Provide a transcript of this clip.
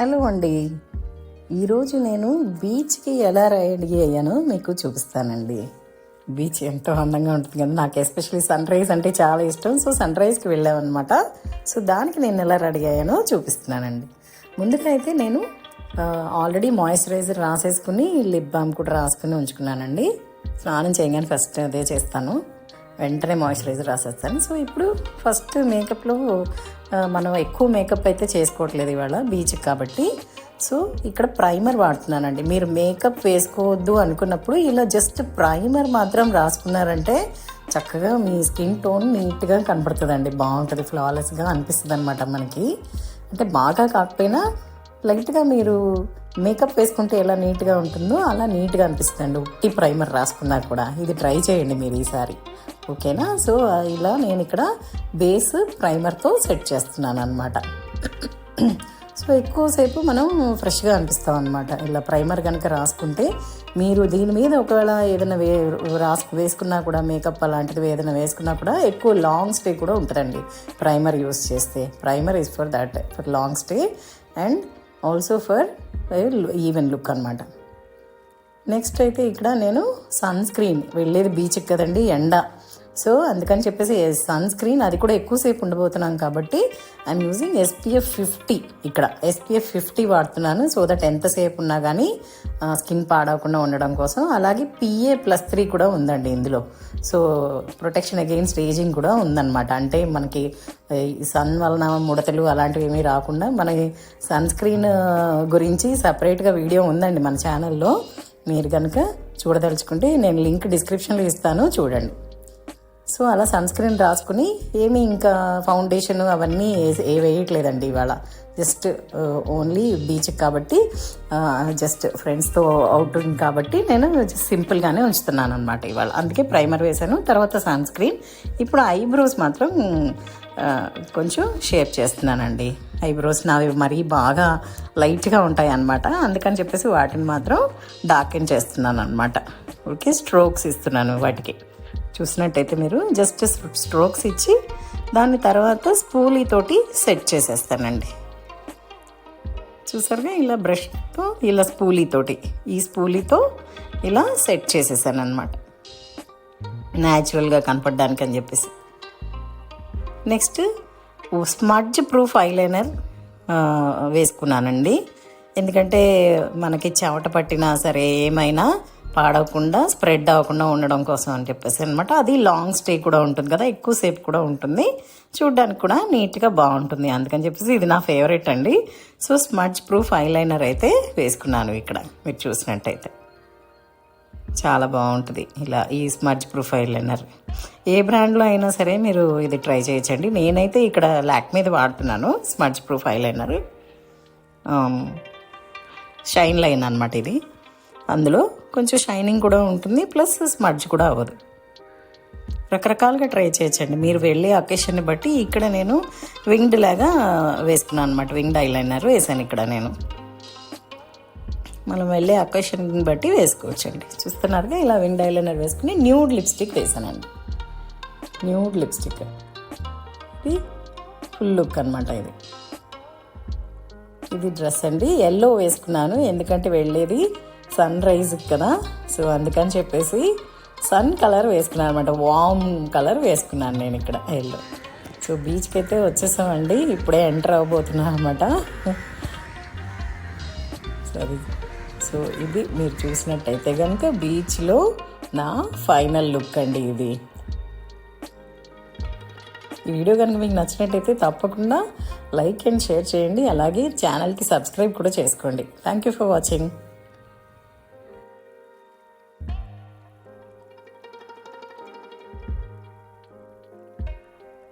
Hello అండి. ఈరోజు నేను బీచ్కి ఎలా రెడీ అయ్యానో మీకు చూపిస్తానండి. బీచ్ ఎంతో అందంగా ఉంటుంది కదా. నాకు ఎస్పెషల్లీ సన్ రైజ్ అంటే చాలా ఇష్టం. సో సన్ రైజ్కి వెళ్ళామన్నమాట. సో దానికి నేను ఎలా రెడీ అయ్యానో చూపిస్తున్నానండి. ముందుగా అయితే నేను ఆల్రెడీ మాయిశ్చరైజర్ రాసేసుకుని లిప్ బామ్ కూడా రాసుకుని ఉంచుకున్నానండి. స్నానం చేయగానే ఫస్ట్ అదే చేస్తాను. వెంటనే మాయిశ్చరైజర్ రాసేస్తాను. సో ఇప్పుడు ఫస్ట్ మేకప్లో మనం ఎక్కువ మేకప్ అయితే చేసుకోవట్లేదు ఇవాళ బీచ్ కాబట్టి. సో ఇక్కడ ప్రైమర్ వాడుతున్నానండి. మీరు మేకప్ వేసుకోవద్దు అనుకున్నప్పుడు ఇలా జస్ట్ ప్రైమర్ మాత్రం రాసుకున్నారంటే చక్కగా మీ స్కిన్ టోన్ నీట్గా కనపడుతుందండి. బాగుంటుంది ఫ్లాలెస్గా అనిపిస్తుంది అనమాట మనకి. అంటే బాగా కాకపోయినా లైట్గా మీరు మేకప్ వేసుకుంటే ఎలా నీట్గా ఉంటుందో అలా నీట్గా అనిపిస్తుంది ఉట్టి ప్రైమర్ రాసుకున్నా కూడా. ఇది ట్రై చేయండి మీరు ఈసారి. ఓకేనా? సో ఇలా నేను ఇక్కడ బేస్ ప్రైమర్తో సెట్ చేస్తున్నాను అనమాట సో ఎక్కువసేపు మనం ఫ్రెష్గా అనిపిస్తాం అనమాట ఇలా ప్రైమర్ కనుక రాసుకుంటే మీరు దీని మీద ఒకవేళ ఏదైనా వే రాసు వేసుకున్నా కూడా మేకప్ అలాంటిది ఏదైనా వేసుకున్నా కూడా ఎక్కువ లాంగ్ స్టే కూడా ఉంటుందండి ప్రైమర్ యూస్ చేస్తే. Primer is for that for long stay and also for even look అనమాట నెక్స్ట్ అయితే ఇక్కడ నేను సన్ స్క్రీన్ వెళ్ళేది బీచ్కి కదండి ఎండ. సో అందుకని చెప్పేసి సన్ స్క్రీన్ అది కూడా ఎక్కువసేపు ఉండబోతున్నాం కాబట్టి ఐఎమ్ యూజింగ్ ఎస్పీఎఫ్ ఫిఫ్టీ ఇక్కడ. ఎస్పీఎఫ్ ఫిఫ్టీ వాడుతున్నాను సో దట్ ఎంతసేపు ఉన్నా కానీ స్కిన్ పాడవకుండా ఉండడం కోసం. అలాగే పిఏ ప్లస్ త్రీ కూడా ఉందండి ఇందులో. సో ప్రొటెక్షన్ అగెయిన్స్ట్ ఏజింగ్ కూడా ఉందన్నమాట. అంటే మనకి సన్ వలన ముడతలు అలాంటివి ఏమీ రాకుండా మనకి సన్ స్క్రీన్ గురించి సపరేట్గా వీడియో ఉందండి మన ఛానల్లో మీరు కనుక చూడదలుచుకుంటే నేను లింక్ డిస్క్రిప్షన్లో ఇస్తాను చూడండి. సో అలా సన్ స్క్రీన్ రాసుకుని ఏమి ఇంకా ఫౌండేషన్ అవన్నీ ఏ- వేయట్లేదండి ఇవాళ. జస్ట్ ఓన్లీ బీచ్ కాబట్టి జస్ట్ ఫ్రెండ్స్తో అవుటింగ్ కాబట్టి నేను జస్ట్ సింపుల్గానే ఉంచుతున్నాను అనమాట ఇవాళ. అందుకే ప్రైమర్ వేశాను. తర్వాత సన్ స్క్రీన్ ఇప్పుడు ఐబ్రోస్ మాత్రం uh, కొంచెం షేప్ చేస్తున్నానండి. ఐబ్రోస్ నావి మరీ బాగా లైట్గా ఉంటాయి అన్నమాట అందుకని చెప్పేసి వాటిని మాత్రం డార్కెన్ చేస్తున్నాను అనమాట ఓకే స్ట్రోక్స్ ఇస్తున్నాను వాటికి. చూసినట్టయితే మీరు జస్ట్ స్ట్రోక్స్ ఇచ్చి దాని తర్వాత స్పూలీతోటి సెట్ చేసేస్తానండి. చూసారుగా ఇలా బ్రష్తో ఇలా స్పూలీతోటి ఈ స్పూలీతో ఇలా సెట్ చేసేసాను అనమాట న్యాచురల్గా కనపడడానికి అని చెప్పేసి నెక్స్ట్ స్మడ్జ్ ప్రూఫ్ ఐలైనర్ వేసుకున్నానండి. ఎందుకంటే మనకి చెమట పట్టినా సరే ఏమైనా పాడవకుండా స్ప్రెడ్ అవ్వకుండా ఉండడం కోసం అని చెప్పేసి అనమాట అది లాంగ్ స్టే కూడా ఉంటుంది కదా ఎక్కువసేపు కూడా ఉంటుంది. చూడ్డానికి కూడా నీట్గా బాగుంటుంది. అందుకని చెప్పేసి ఇది నా ఫేవరెట్ అండి. సో స్మడ్జ్ ప్రూఫ్ ఐలైనర్ అయితే వేసుకున్నాను ఇక్కడ మీరు చూసినట్టయితే. చాలా బాగుంటుంది. ఇలా ఈ స్మడ్జ్ ప్రూఫ్ ఐలైనర్. ఏ బ్రాండ్లో అయినా సరే మీరు ఇది ట్రై చేయొచ్చండి. నేనైతే ఇక్కడ ల్యాక్ మీద వాడుతున్నాను smudge proof eyeliner. Shine line అనమాట ఇది. అందులో కొంచెం షైనింగ్ కూడా ఉంటుంది ప్లస్ స్మడ్జ్ కూడా అవ్వదు. రకరకాలుగా ట్రై చేయొచ్చండి. మీరు వెళ్ళే అకేషన్ని బట్టి ఇక్కడ నేను వింగ్డ్ లాగా వేసుకున్నాను అనమాట వింగ్డ్ ఐలైనర్ వేసాను ఇక్కడ నేను. మనం వెళ్ళే అకేషన్ని బట్టి వేసుకోవచ్చండి. చూస్తున్నారుగా ఇలా వింగ్డ్ ఐలైనర్ వేసుకుని న్యూడ్ లిప్స్టిక్ వేసానండి న్యూడ్ లిప్స్టిక్. ఇది ఫుల్ లుక్ అనమాట ఇది. ఇది డ్రెస్ అండి. ఎల్లో వేసుకున్నాను ఎందుకంటే వెళ్ళేది సన్ రైజ్ కదా? సో అందుకని చెప్పేసి సన్ కలర్ వేసుకున్నాను అనమాట వామ్ కలర్ వేసుకున్నాను నేను ఇక్కడ ఎల్లో. సో బీచ్కి అయితే వచ్చేసామండి. ఇప్పుడే ఎంటర్ అవ్వబోతున్నాను అనమాట సరే సో ఇది మీరు చూసినట్టయితే కనుక బీచ్లో నా ఫైనల్ లుక్ అండి ఇది. ఈ వీడియో కనుక మీకు నచ్చినట్టయితే తప్పకుండా లైక్ అండ్ షేర్ చేయండి. అలాగే ఛానల్కి సబ్స్క్రైబ్ కూడా చేసుకోండి. Thank you for watching